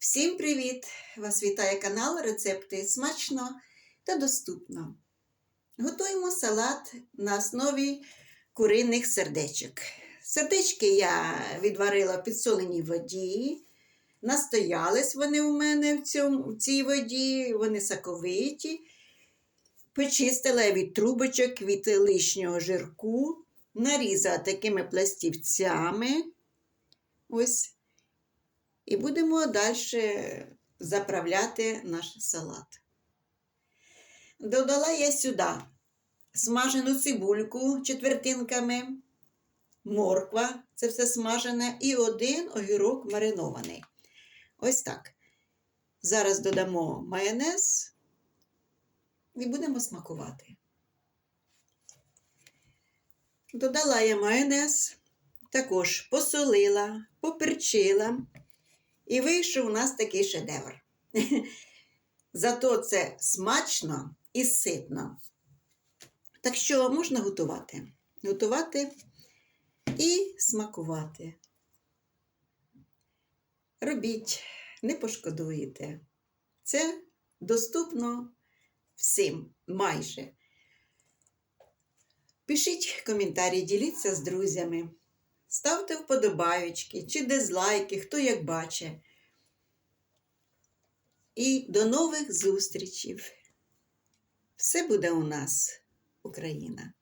Всім привіт! Вас вітає канал Рецепти смачно та доступно. Готуємо салат на основі куриних сердечок. Сердечки я відварила в підсоленій воді. Настоялись вони у мене в, цьому, в цій воді, вони соковиті. Почистила від трубочок від лишнього жирку, нарізала такими пластівцями. Ось. І будемо далі заправляти наш салат. Додала я сюди смажену цибульку четвертинками, морква, це все смажене, і один огірок маринований. Ось так. Зараз додамо майонез і будемо смакувати. Додала я майонез, також посолила, поперчила. І вийшов у нас такий шедевр. Зато це смачно і ситно. Так що можна готувати. Готувати і смакувати. Робіть, не пошкодуєте. Це доступно всім майже. Пишіть коментарі, діліться з друзями. Ставте вподобайочки чи дизлайки, хто як бачить. І до нових зустрічей. Все буде у нас, Україна!